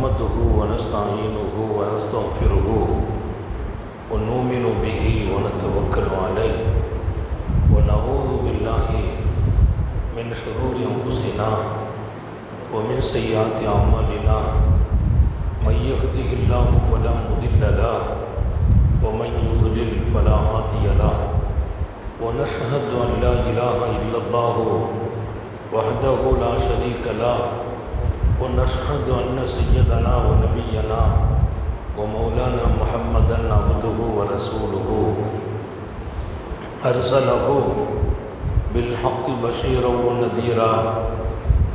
نحمده ونستعينه ونستغفره ونؤمن به ونتوكل عليه ونعوذ بالله من شرور أنفسنا ومن سيئات أعمالنا من يهده الله فلا مضل له ومن يضلل فلا هادي له ونشهد أن لا إله إلا الله وحده لا شريك له ونشهد أن سيدنا ونبينا ومولانا محمدا عبده ورسوله. أرسله بالحق بشيرا ونذيرا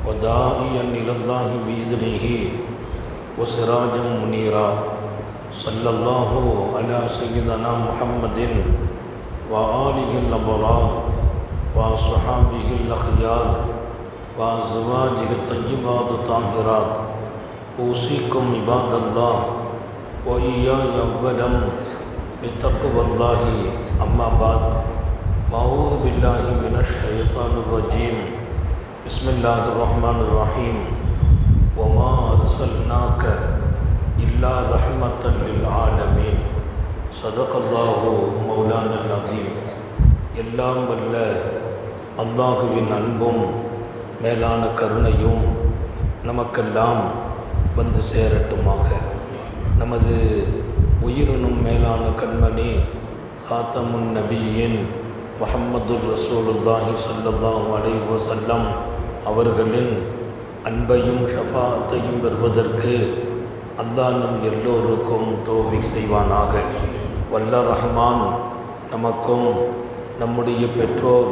وداعيا إلى الله بإذنه وسراجا منيرا. صلى الله على سيدنا محمد وآله الأبرار وأصحابه الأخيار. وأزواجه الطيبات الطاهرات أوصيكم عباد الله وإياي أولا بتقوى الله أما بعد فأعوذ بالله من الشيطان الرجيم بسم الله الرحمن الرحيم وما أرسلناك إلا رحمة للعالمين صدق الله مولانا العظيم எல்லாம் வல்ல அல்லாஹுவின் அன்பும் மேலான கருணையும் நமக்கெல்லாம் வந்து சேரட்டுமாக. நமது உயிரினும் மேலான கண்மணி ஹாத்தமுன் நபியின் முஹம்மதுர் ரசூலுல்லாஹி ஸல்லல்லாஹு அலைஹி வஸல்லம் அவர்களின் அன்பையும் ஷஃபாத்தையும் பெறுவதற்கு அல்லா நம் எல்லோருக்கும் தோவி செய்வானாக. வல்ல ரஹ்மான் நமக்கும் நம்முடைய பெற்றோர்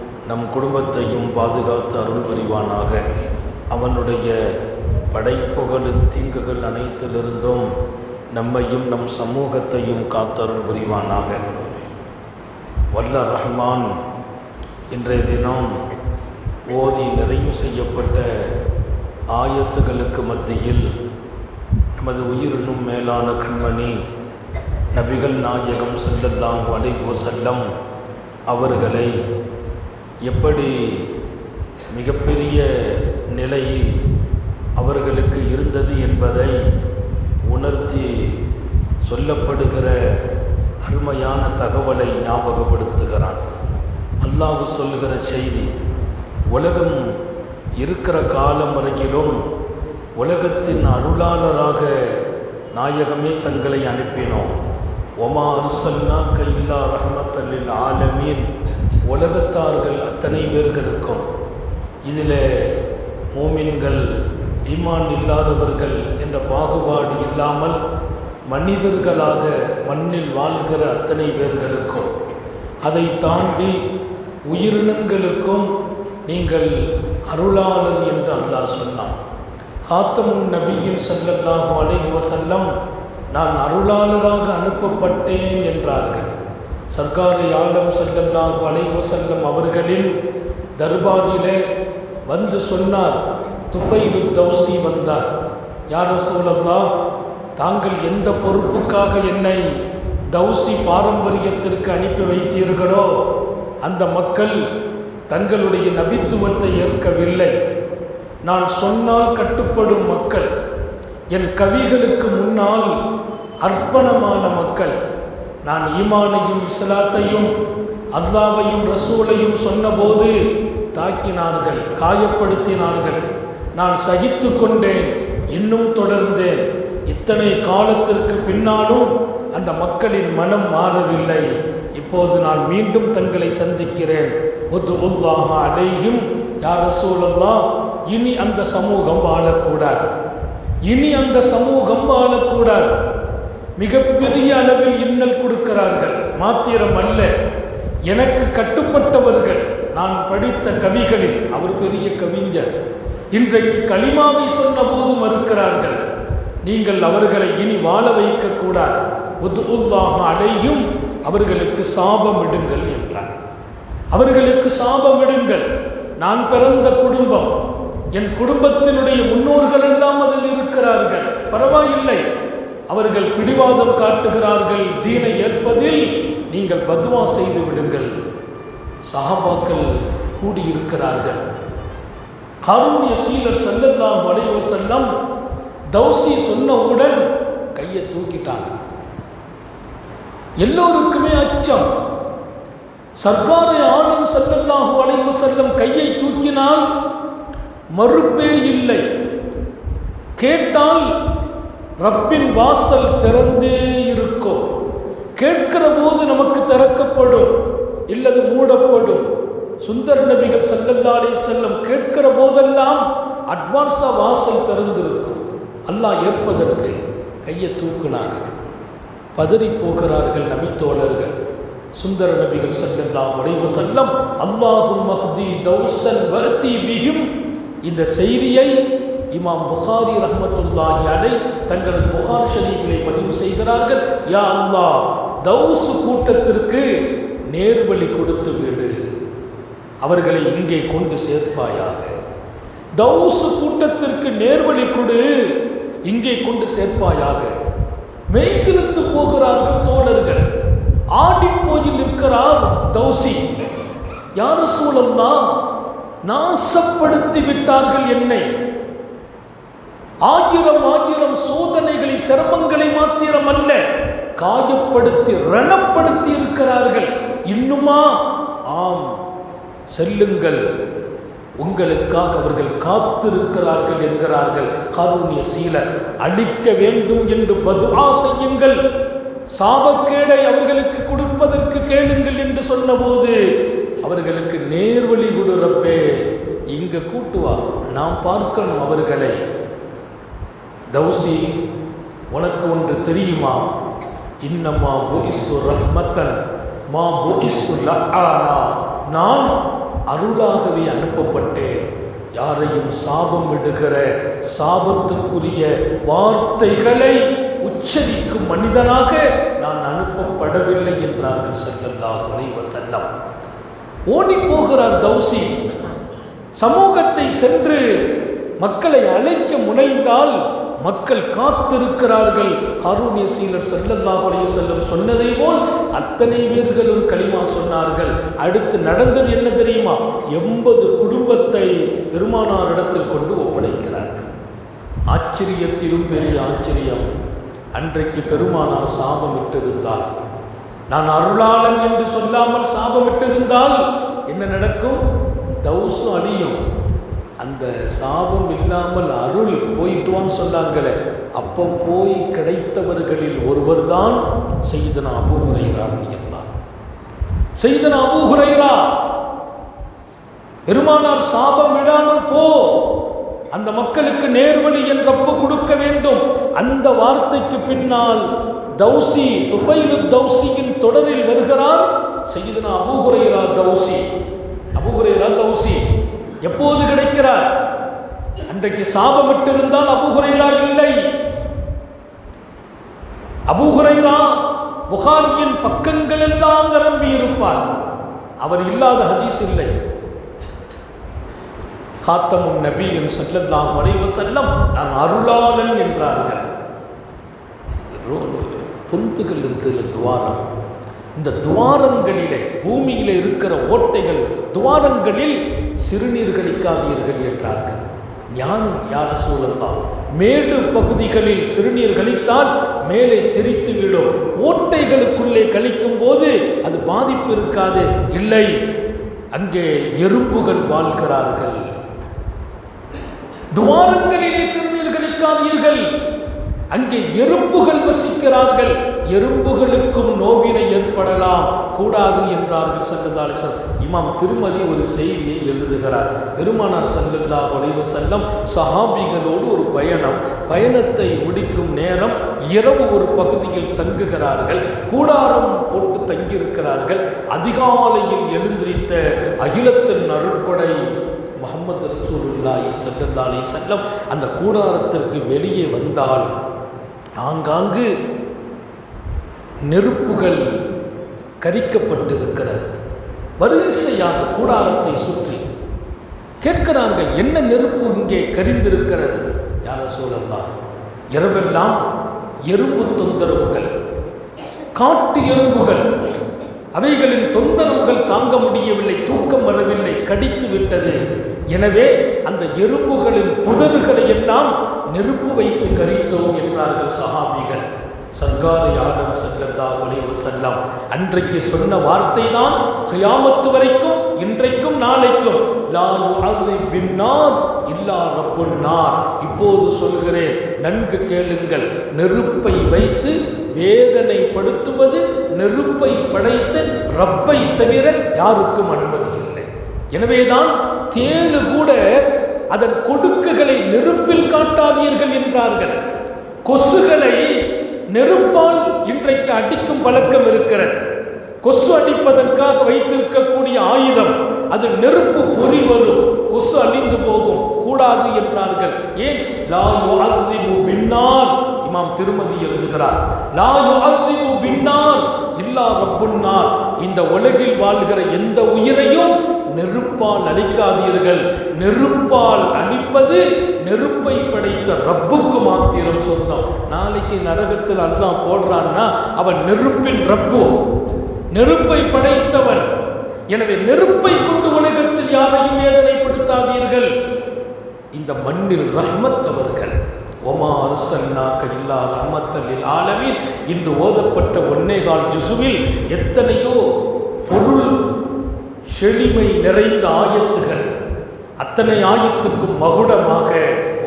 நம் குடும்பத்தையும் பாதுகாத்து அருள் புரிவானாக. அவனுடைய படைப்புகளின் தீங்குகள் அனைத்திலிருந்தும் நம்மையும் நம் சமூகத்தையும் காத்தருள் புரிவானாக. வல்ல ரஹ்மான் இன்றைய தினம் ஓதி நிறைவு செய்யப்பட்ட ஆயத்துகளுக்கு மத்தியில் நமது உயிரினும் மேலான கண்மணி நபிகள் நாயகம் செல்லல்லாம் வலைவோ செல்லம் அவர்களை எப்படி மிகப்பெரிய நிலையில் அவர்களுக்கு இருந்தது என்பதை உணர்த்தி சொல்லப்படுகிற அருமையான தகவலை ஞாபகப்படுத்துகிறான். அல்லாஹு சொல்லுகிற செய்தி உலகம் இருக்கிற காலம் வரையிலும் உலகத்தின் அருளாளராக நாயகமே தங்களை அனுப்பினோம். ஒமா அருசல்லாக்க இல்லா ரஹமத்தல்லில் ஆலமீன். உலகத்தார்கள் அத்தனை பேர்களுக்கும் இதில் மூமின்கள் ஈமான் இல்லாதவர்கள் என்ற பாகுபாடு இல்லாமல் மனிதர்களாக மண்ணில் வாழ்கிற அத்தனை பேர்களுக்கும் அதை தாண்டி உயிரினங்களுக்கும் நீங்கள் அருளாளர் என்று அல்லாஹ் சொன்னான். காத்தமுன் நபியின் செல்லல்லாஹு அலைஹி வசல்லம் நான் அருளாளராக அனுப்பப்பட்டேன் என்றார்கள். சர்க்காரி ஆலம் செல்லல்லாஹு வளைவு செல்லம் அவர்களின் தர்பாரிலே வந்து சொன்னார் துஃபைலு தௌசி வந்தார். யார் சூழல்லா தாங்கள் எந்த பொறுப்புக்காக என்னை தௌசி பாரம்பரியத்திற்கு அனுப்பி வைத்தீர்களோ அந்த மக்கள் தங்களுடைய நபித்துவத்தை ஏற்கவில்லை. நான் சொன்னால் கட்டுப்படும் மக்கள் என் கவிகளுக்கு முன்னால் அர்ப்பணமான மக்கள் நான் ஈமானையும் இஸ்லாத்தையும் அல்லாவையும் ரசூலையும் சொன்னபோது தாக்கினார்கள் காயப்படுத்தினார்கள். நான் சகித்து கொண்டேன் இன்னும் தொடர்ந்தேன். இத்தனை காலத்திற்கு பின்னாலும் அந்த மக்களின் மனம் மாறவில்லை. இப்போது நான் மீண்டும் தங்களை சந்திக்கிறேன். அடையும் யார் ரசூலல்லா இனி அந்த சமூகம் வாழக்கூடாது. இனி அந்த சமூகம் வாழக்கூடாது. மிகப்பெரிய அளவில் இன்னல் கொடுக்கிறார்கள். மாத்திரம் அல்ல எனக்கு கட்டுப்பட்டவர்கள். நான் படித்த கவிகளில் அவர் பெரிய கவிஞர். இன்றைக்கு களிமாவை சொன்ன போது மறுக்கிறார்கள். நீங்கள் அவர்களை இனி வாழ வைக்கக்கூடாது. உல்லாக அடையும் அவர்களுக்கு சாபமிடுங்கள் என்றார். அவர்களுக்கு சாபமிடுங்கள். நான் பிறந்த குடும்பம். என் குடும்பத்தினுடைய முன்னோர்கள் எல்லாம் அதில் இருக்கிறார்கள். பரவாயில்லை. அவர்கள் பிடிவாதம் காட்டுகிறார்கள் தீனை ஏற்பதில் நீங்கள் பத்வா செய்து விடுங்கள். சஹாபாக்கள் கூடியிருக்கிறார்கள். காரூணிய சீலர் செல்லல்லாம் வளைவு செல்லம் தௌசி சொன்னவுடன் கையை தூக்கிட்டாங்க. எல்லோருக்குமே அச்சம். சர்க்காரை ஆளும் செல்லல்லாஹு வளைவு செல்லம் கையை தூக்கினால் மறுப்பே இல்லை. கேட்டால் ரப்பின் வாசல் திறந்தே இருக்கும். கேட்கிற போது நமக்கு திறக்கப்படும் இல்லது மூடப்படும். சுந்தர நபிகள் சல்லல்லாலே செல்லம் கேட்கிற போதெல்லாம் அட்வான்ஸாக வாசல் திறந்திருக்கும். அல்லாஹ் ஏற்பதற்கு கையை தூக்குனார்கள். பதறி போகிறார்கள் நபித்தோழர்கள். சுந்தர நபிகள் சல்லல்லாஹு உடைவு செல்லம் அல்லாஹும் மஹ்தி தௌசன் வர்தி பிஹிம். இந்த செய்தியை இமாம் புகாரி ரஹ்மத்துல்லாஹி அலை தங்களது புகார் ஷரீஃபிலை பதிவு செய்கிறார்கள். யா அல்லா தௌசு கூட்டத்திற்கு நேர்வழி கொடுத்து விடு. அவர்களை இங்கே கொண்டு சேர்ப்பாயாக. தௌசு கூட்டத்திற்கு நேர்வழி கொடு. இங்கே கொண்டு சேர்ப்பாயாக. மெய்சிலுத்து போகிறார்கள் தோழர்கள். ஆடி போய் நிற்கிறார் தௌசி. யார சூழல்தான் நாசப்படுத்தி விட்டார்கள் என்னை. ஆயிரம் ஆயிரம் சோதனைகளை சிரமங்களை மாத்திரம் அல்ல காயப்படுத்தி ரணப்படுத்தி இருக்கிறார்கள். இன்னுமா? ஆம். செல்லுங்கள். உங்களுக்காக அவர்கள் காத்திருக்கிறார்கள் என்கிறார்கள். கருணிய சீலர் அழிக்க வேண்டும் என்று பதுவா செய்யுங்கள். சாபக்கேடை அவர்களுக்கு கொடுப்பதற்கு கேளுங்கள் என்று சொன்னபோது அவர்களுக்கு நேர்வழி கொடுறப்பே இங்க கூட்டுவா நாம் பார்க்கணும் அவர்களை. தௌசி உனக்கு ஒன்று தெரியுமா? இன்னம்மா போயிசு ரஹ்மத்தன் மா போயிசு லஆனா நான் அருளாகவே அனுப்பப்பட்டேன். யாரையும் சாபம் விடுகிற சாபத்திற்குரிய வார்த்தைகளை உச்சரிக்கும் மனிதனாக நான் அனுப்பப்படவில்லை என்றார்கள் செல்லல்லா அலைஹி செல்லம் ஓடி போகிறார் தௌசி. சமூகத்தை சென்று மக்களை அழைக்க முனைந்தால் மக்கள் காத்திருக்கிறார்கள். காரூணிய சீலர் செல்லல்லாஹு அலைஹி சொன்னதை போல் அத்தனை பேர்களும் களிமா சொன்னார்கள். அடுத்து நடந்தது என்ன தெரியுமா? எண்பது குடும்பத்தை பெருமானாரிடத்தில் கொண்டு ஒப்படைக்கிறார்கள். ஆச்சரியத்திலும் பெரிய ஆச்சரியம். அன்றைக்கு பெருமானார் சாபமிட்டிருந்தால் நான் அருளாளன் என்று சொல்லாமல் சாபமிட்டிருந்தால் என்ன நடக்கும்? தௌசு அழியும். அந்த சாபம் இல்லாமல் அருள் போயிட்டுவான்னு சொன்னாங்களே அப்போ போய் கிடைத்தவர்களில் ஒருவர் தான் செய்தனா அபூஹுரைரா இருந்தார் செய்தனா அபூஹுரைரா பெருமானார் சாபம் விடாமல் போ அந்த மக்களுக்கு நேர்வழி என்றப்ப கொடுக்க வேண்டும். அந்த வார்த்தைக்கு பின்னால் தௌசி துபைலு தௌசியின் தொடரில் வருகிறார் செய்தனா அபூஹுரைரா தௌசி. அபூஹுரைரா தௌசி. எப்போது கிடைக்கிறார்? அன்றைக்கு சாபமிட்டிருந்தால் அபுகுரைரா இல்லை. அபுகுரைரா புகாரியின் பக்கங்கள் எல்லாம் நிரம்பி இருப்பார் அவர் இல்லாத ஹதீஸ் இல்லை. காத்தமும் நபியும் செல்லல்லாம் வரைவு செல்லம் நான் அருளாளன் என்றார்கள். பொந்துகள் இருக்கிற துவாரம். இந்த துவாரங்களிலே பூமியிலே இருக்கிற ஓட்டைகள் துவாரங்களில் சிறுநீர் கழிக்காதீர்கள் என்றார்கள். ஞானம் யார சூழல்லாம் மேடு பகுதிகளில் சிறுநீர் கழித்தால் மேலே தெரித்து விடும். ஓட்டைகளுக்குள்ளே கழிக்கும் போது அது பாதிப்பு இருக்காது. இல்லை. அங்கே எறும்புகள் வாழ்கிறார்கள். துவாரங்களிலே சிறுநீர் கழிக்காதீர்கள். அங்கே எறும்புகள் வசிக்கிறார்கள். எறும்புகளுக்கும் நோவினை ஏற்படலாம். கூடாது என்றார்கள் சல்லல்லாஹு இமாம் திருமதி ஒரு செய்தியை எழுதுகிறார். பெருமானார் சங்கல்லா உலைவு செல்லம் சஹாபிகளோடு ஒரு பயணம். பயணத்தை முடிக்கும் நேரம் இரவு ஒரு பகுதியில் தங்குகிறார்கள். கூடாரம் போட்டு தங்கியிருக்கிறார்கள். அதிகாலையில் எழுந்திருத்த அகிலத்தின் அருட்படை முகமது ரசூலுல்லாஹி ஸல்லல்லாஹு செல்லம் அந்த கூடாரத்திற்கு வெளியே வந்தால் ஆங்காங்கு நெருப்புகள் கரிக்கப்பட்டிருக்கிறது. வரிசையாக கூடாரத்தை சுற்றி கேட்கிறார்கள் என்ன நெருப்பு இங்கே கரிந்திருக்கிறது? யார சூழல்லாம் இரவெல்லாம் எறும்பு தொந்தரவுகள் காட்டு எறும்புகள். அவைகளின் தொந்தரவுகள் தாங்க முடியவில்லை தூக்கம் வரவில்லை கடித்து விட்டது. எனவே அந்த எறும்புகளின் புதர்களை எல்லாம் நெருப்பு வைத்து கரித்தோம் என்றார்கள் சகாபிகள் சர்க்காரை ஆடம் சங்கர்தா ஒளிவு செல்லம். அன்றைக்கு சொன்ன வார்த்தை தான் சுயாமத்து வரைக்கும் இன்றைக்கும் நாளைக்கும். பின்னார் நார். இப்போது சொல்கிறேன் நன்கு கேளுங்கள். நெருப்பை வைத்து வேதனைப்படுத்துவது நெருப்பை படைத்த ரப்பை தவிர யாருக்கும் அனுமதி இல்லை. எனவேதான் தேனு கூட அதன் கொடுக்குகளை நெருப்பில் காட்டாதீர்கள் என்றார்கள். கொசுகளை நெருப்பால் இன்றைக்கு அடிக்கும் பழக்கம் இருக்கிறது. கொசு அடிப்பதற்காக வைத்திருக்கக்கூடிய ஆயுதம் அது நெருப்பு பொறி வரும். கொசு அழிந்து போகும். கூடாது என்றார்கள். ஏன்? லா யுஅذிபு பின்னார் இமாம் திருமதி எழுதுகிறார். லா யுஅذிபு பின்னார் இல்லா ரப்புன்னார் இந்த உலகில் வாழ்கிற எந்த உயிரையும் நெருப்பால் அழிக்காதீர்கள். நெருப்பால் அழிப்பது நெருப்பை படைத்த ரப்புக்கு மாத்திரம் சொந்தம். நாளைக்கு நரகத்தில் அல்லாஹ் போடுறான்னா அவன் நெருப்பின் ரப்பு. நெருப்பை படைத்தவன். எனவே நெருப்பை கொண்டு உலகத்தில் யாரையும் வேதனைப்படுத்தாதீர்கள். இந்த மண்ணில் ரஹ்மத் அவர்கள். ஒமா அரசன்னாக்க இல்லா ரஹமத்தல்லில் ஆலமின் இன்று ஓதப்பட்ட ஒன்னேகால் ஜிசுவில் எத்தனையோ பொருள் செழிமை நிறைந்த ஆயத்துகள் அத்தனை ஆயத்துக்கும் மகுடமாக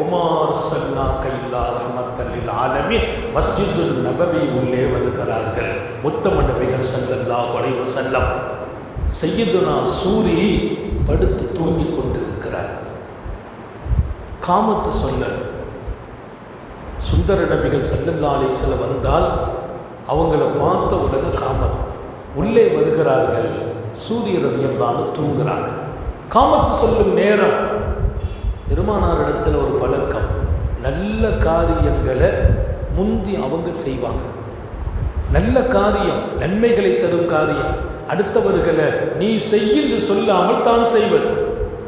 உமார் சன்னாக்க கைல்லா ரஹமத்தல்லில் ஆலமின் மஸ்ஜிது நபவி உள்ளே வருகிறார்கள். முத்தம நபிகள் சல்லல்லா வளைவு செல்லம் செய்யதுனா சூரி படுத்து தூங்கிக் கொண்டிருக்கிறார். காமத்து சொல்ல சுந்தர நபிகள் சல்லல்லா அலிஸ்ல வந்தால் அவங்கள பார்த்த உடனே காமத் உள்ளே வருகிறார்கள். சூரிய ரவியம்தான் தூங்குறாங்க. காமத்து சொல்லும் நேரம். பெருமானாரிடத்தில் ஒரு பழக்கம். நல்ல காரியங்களை முந்தி அவங்க செய்வாங்க. நல்ல காரியம் நன்மைகளை தரும் காரியம். அடுத்தவர்களை நீ செய்யென்று சொல்லாமல் தான் செய்வது.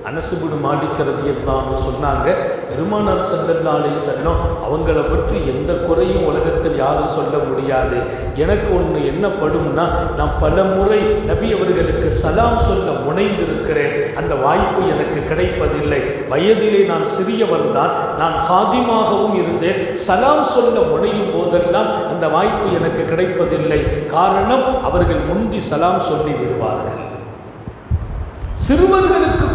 அனசுபுடு மாடிக்கிறது இருந்தான்னு சொன்னாங்க. பெருமானார் சல்லல்லாலே செல்லம் அவங்கள பற்றி எந்த குறையும் உலகத்தில் யாரும் சொல்ல முடியாது. எனக்கு ஒன்று என்ன படும்னா நான் பல முறை நபி அவர்களுக்கு சலாம் சொல்ல முனைந்திருக்கிறேன். அந்த வாய்ப்பு எனக்கு கிடைப்பதில்லை. வயதிலே நான் சிறியவன் தான். நான் ஹாதிமாகவும் இருந்தேன். சலாம் சொல்ல முனையும் போதெல்லாம் அந்த வாய்ப்பு எனக்கு கிடைப்பதில்லை. காரணம் அவர்கள் முந்தி சலாம் சொல்லி விடுவார்கள் சிறுவர்களுக்கு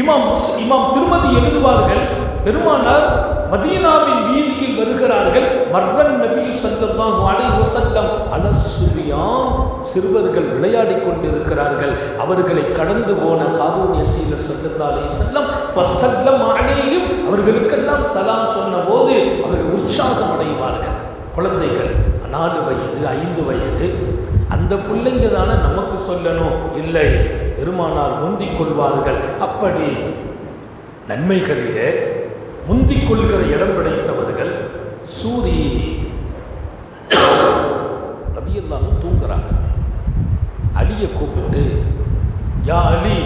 இமாம் இமாம் திருமதி எழுதுவார்கள் பெருமானார் மதீனாவின் வீதியில் வருகிறார்கள் மர்வன் நபி சல்லல்லாஹு அலை வஸல்லம் அலசுரியான் சிறுவர்கள் விளையாடி கொண்டிருக்கிறார்கள். அவர்களை கடந்து போன காரூணிய சீலர் சல்லல்லாஹு அலைஹி வஸல்லம் ஃபஸல்லம் அவர்களுக்கெல்லாம் சலாம் சொன்னபோது அவர்கள் உற்சாகம் அடைவார்கள். குழந்தைகள் நாலு வயது ஐந்து வயது அந்த பிள்ளைங்க தானே நமக்கு சொல்லணும்? இல்லை. பெருமானால் முந்திக் கொள்வார்கள். அப்படி நன்மைகளிலே முந்திக் கொள்கிற இடம் படைத்தவர்கள் சூரி ரதியெல்லாம் தூங்குறாங்க. அலியை கூப்பிட்டு யா அலி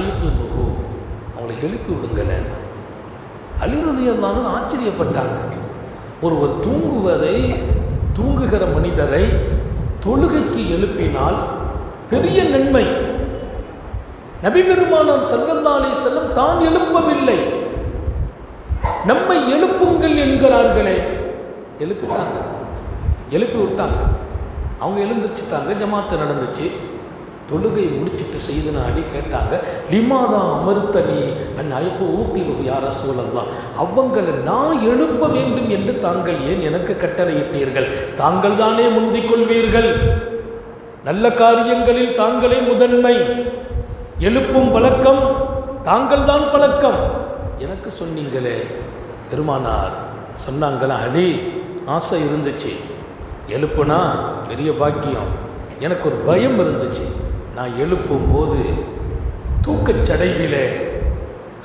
ஐப்பு முகு அவங்களை எழுப்பி விடுங்கள அலி ரதியெல்லாம் ஆச்சரியப்பட்டாங்க. ஒருவர் தூங்குவதை தூங்குகிற மனிதரை தொழுகைக்கு எழுப்பினால் பெரிய நன்மை. நபி பெருமானார் செல்லந்தாலே செல்லம் தான் எழுப்பவில்லை. நம்மை எழுப்புங்கள் என்கிறார்களே. எழுப்பிட்டாங்க. எழுப்பி விட்டாங்க அவங்க எழுந்திரிச்சிட்டாங்க. ஜமாத்து நடந்துச்சு. தொழுகை முடிச்சிட்டு செய்தன அடி கேட்டாங்க. லிமாதா அமர்த்தனி அந் அயப்பு ஊக்கிலு யார சூழல்லாம் அவங்களை நான் எழுப்ப வேண்டும் என்று தாங்கள் ஏன் எனக்கு கட்டளையிட்டீர்கள்? தாங்கள் தானே முந்திக் கொள்வீர்கள்? நல்ல காரியங்களில் தாங்களே முதன்மை. எழுப்பும் பழக்கம் தாங்கள் தான் பழக்கம். எனக்கு சொன்னீங்களே பெருமானார் சொன்னாங்களா அலி ஆசை இருந்துச்சு. எழுப்புனா பெரிய பாக்கியம். எனக்கு ஒரு பயம் இருந்துச்சு. நான் எழுப்பும் போது தூக்கச் சடைவிலே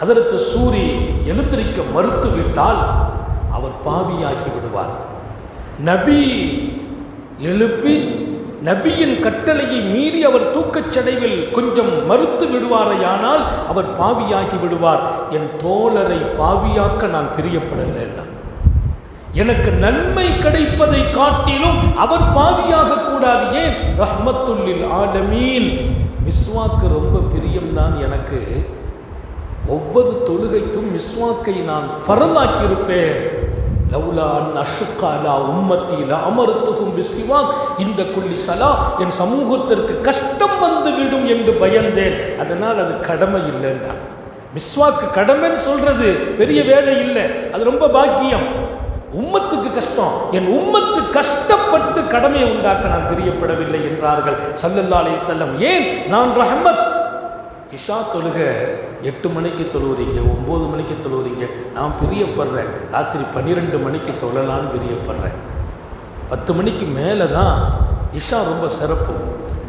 அதற்கு சூரி எழுந்திருக்க மறுத்து விட்டால் அவர் பாவியாகி விடுவார். நபி எழுப்பி நபியின் கட்டளையை மீறி அவர் தூக்கச் சடைவில் கொஞ்சம் மறுத்து விடுவாரையானால் அவர் பாவியாகி விடுவார். என் தோழரை பாவியாக்க நான் பிரியப்படலை எனக்கு நன்மை கிடைப்பதை காட்டிலும் அவர் பாவியாக கூடாது. ஏன்? ரஹ்மத்துல்லில் ஆலமீன். மிஸ்வாக்கு ரொம்ப பிரியம்தான் எனக்கு. ஒவ்வொரு தொழுகைக்கும் மிஸ்வாக்கை நான் ஃபரலாக்கியிருப்பேன். லவ்லா அன் அஷுக்காலா உம்மத்தில அமர்த்துகும் பிசிவாக் இந்த குள்ளி சலா என் சமூகத்திற்கு கஷ்டம் வந்துவிடும் என்று பயந்தேன். அதனால் அது கடமை இல்லைன்றான். மிஸ்வாக்கு கடமைன்னு சொல்றது பெரிய வேலை இல்லை. அது ரொம்ப பாக்கியம். உம்மத்துக்கு கஷ்டம். என் உம்மத்து கஷ்டப்பட்டு கடமையை உண்டாக்க நான் பிரியப்படவில்லை என்றார்கள். சல்லல்லா அலி செல்லம் ஏன்? நான் ரஹமத். இஷா தொழுக. எட்டு மணிக்கு தொழுவுறீங்க ஒம்பது மணிக்கு தொழுவுறீங்க. நான் பிரியப்படுறேன். ராத்திரி பன்னிரெண்டு மணிக்கு தொழலான்னு பிரியப்படுறேன். பத்து மணிக்கு மேலே தான் இஷா ரொம்ப சிறப்பு.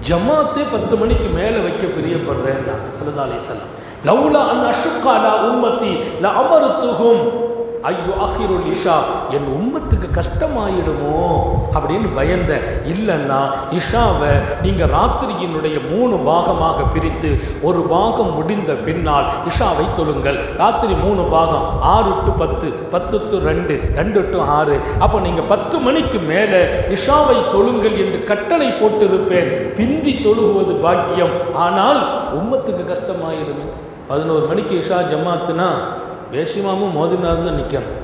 ஜமாத்தே பத்து மணிக்கு மேலே வைக்க பிரியப்படுறேன் நான் சல்லல்லா அலைஹி லவ்லா அன் அஷுக்காலா உம்மத்தி ல அமருத்துகும் ஐயோ அஹிருல் இஷா என் உம்மத்துக்கு கஷ்டமாயிடுமோ அப்படின்னு பயந்த இல்லைன்னா இஷாவை நீங்கள் ராத்திரியினுடைய மூணு பாகமாக பிரித்து ஒரு பாகம் முடிந்த பின்னால் இஷாவை தொழுங்கள். ராத்திரி மூணு பாகம் ஆறு டு பத்து பத்து டு ரெண்டு ரெண்டு டு ஆறு. அப்போ நீங்கள் பத்து மணிக்கு மேலே இஷாவை தொழுங்கள் என்று கட்டளை போட்டிருப்பேன். பிந்தி தொழுகுவது பாக்கியம். ஆனால் உம்மத்துக்கு கஷ்டமாயிடுமே. பதினோரு மணிக்கு இஷா ஜமாத்துனா வேஷிமாமும் மோதினார் தான் நிற்கணும்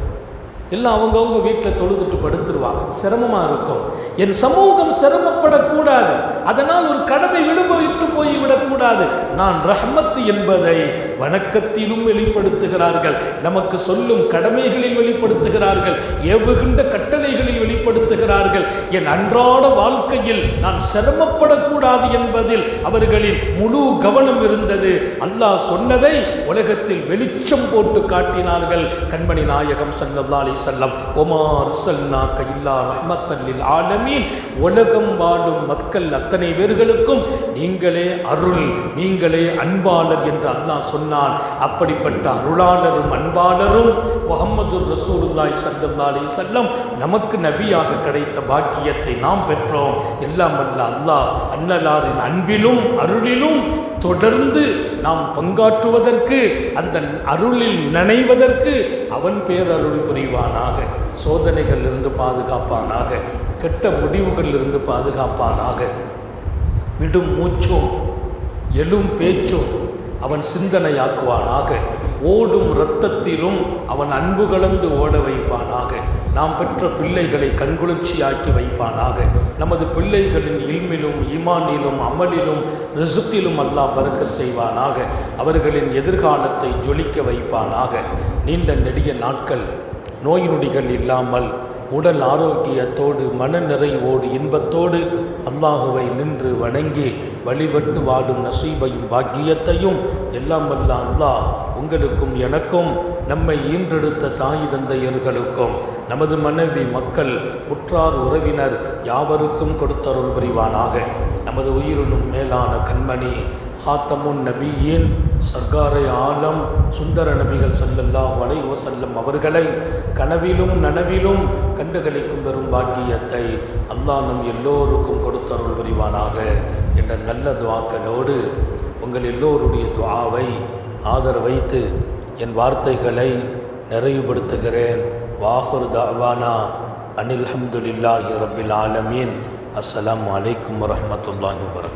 இல்லை அவங்கவுங்க வீட்டில் தொழுதுட்டு படுத்துருவாங்க. சிரமமாக இருக்கும். என் சமூகம் சிரமப்படக்கூடாது. அதனால் ஒரு கடமை விடுபட்டு போய் விடக்கூடாது நான் ரஹமத்து என்பதை வணக்கத்திலும் வெளிப்படுத்துகிறார்கள். நமக்கு சொல்லும் கடமைகளில் வெளிப்படுத்துகிறார்கள். ஏவுகின்ற கட்டளைகளில் வெளிப்படுத்துகிறார்கள். என் அன்றாட வாழ்க்கையில் நான் சிரமப்படக்கூடாது என்பதில் அவர்களின் முழு கவனம் இருந்தது. அல்லாஹ் சொன்னதை உலகத்தில் வெளிச்சம் போட்டு காட்டினார்கள். கண்மணி நாயகம் சல்லா அலி செல்லம் ஒமார் சல்லாக்க இல்லா ரஹ்மத்தல்லில் ஆலமீன். உலகம் வாழும் மக்கள் அத்தனை அத்தனை பேர்களுக்கும் நீங்களே அருள் நீங்களே அன்பாளர் என்று அல்லாஹ் சொன்னான். அப்படிப்பட்ட அருளாளரும் அன்பாளரும் முகமது ரசூலுல்லாய் சல்லல்லா அலி செல்லம் நமக்கு நபியாக கிடைத்த பாக்கியத்தை நாம் பெற்றோம். எல்லாம் அல்ல அல்லாஹ் அன்னலாரின் அன்பிலும் அருளிலும் தொடர்ந்து நாம் பங்காற்றுவதற்கு அந்த அருளில் நனைவதற்கு அவன் பேரருள் புரிவானாக. சோதனைகள் இருந்து பாதுகாப்பானாக. கெட்ட முடிவுகள் இருந்து பாதுகாப்பானாக. விடும் மூச்சும் எழும் பேச்சும் அவன் சிந்தனையாக்குவானாக. ஓடும் இரத்தத்திலும் அவன் அன்பு கலந்து ஓட வைப்பானாக. நாம் பெற்ற பிள்ளைகளை கண்குளிர்ச்சியாக்கி வைப்பானாக. நமது பிள்ளைகளின் இல்மிலும் ஈமானிலும் அமலிலும் ரிசுத்திலும் அல்லாஹ் பறக்க செய்வானாக. அவர்களின் எதிர்காலத்தை ஜொலிக்க வைப்பானாக. நீண்ட நெடிய நாட்கள் நோய் நொடிகள் இல்லாமல் உடல் ஆரோக்கியத்தோடு மன நிறைவோடு இன்பத்தோடு அல்லாஹுவை நின்று வணங்கி வழிபட்டு வாடும் நசீபையும் பாக்கியத்தையும் எல்லாம் வல்ல அல்லாஹ் உங்களுக்கும் எனக்கும் நம்மை ஈன்றெடுத்த தாய் தந்தையர்களுக்கும் நமது மனைவி மக்கள் உற்றார் உறவினர் யாவருக்கும் கொடுத்தருள் புரிவானாக. நமது உயிரினும் மேலான கண்மணி ஹாத்தமுன் நபியின் சர்க்காரை ஆலம் சுந்தர நபிகள் சல்லல்லாஹ் வலை வசல்லம் அவர்களை கனவிலும் நனவிலும் கண்டுகளிக்கும் பெரும் பாக்கியத்தை அல்லாஹ் நம் எல்லோருக்கும் கொடுத்தருள் புரிவானாக என்ற நல்ல துவாக்களோடு உங்கள் எல்லோருடைய துவாவை ஆதரவைத்து என் வார்த்தைகளை நிறைவுபடுத்துகிறேன். வாஹுர் தாவானா அனில் ஹம்துலில்லாஹி ரபில் ஆலமீன். அஸ்லாம் அலைக்கும் வரமத்துல்லாஹி வரகம்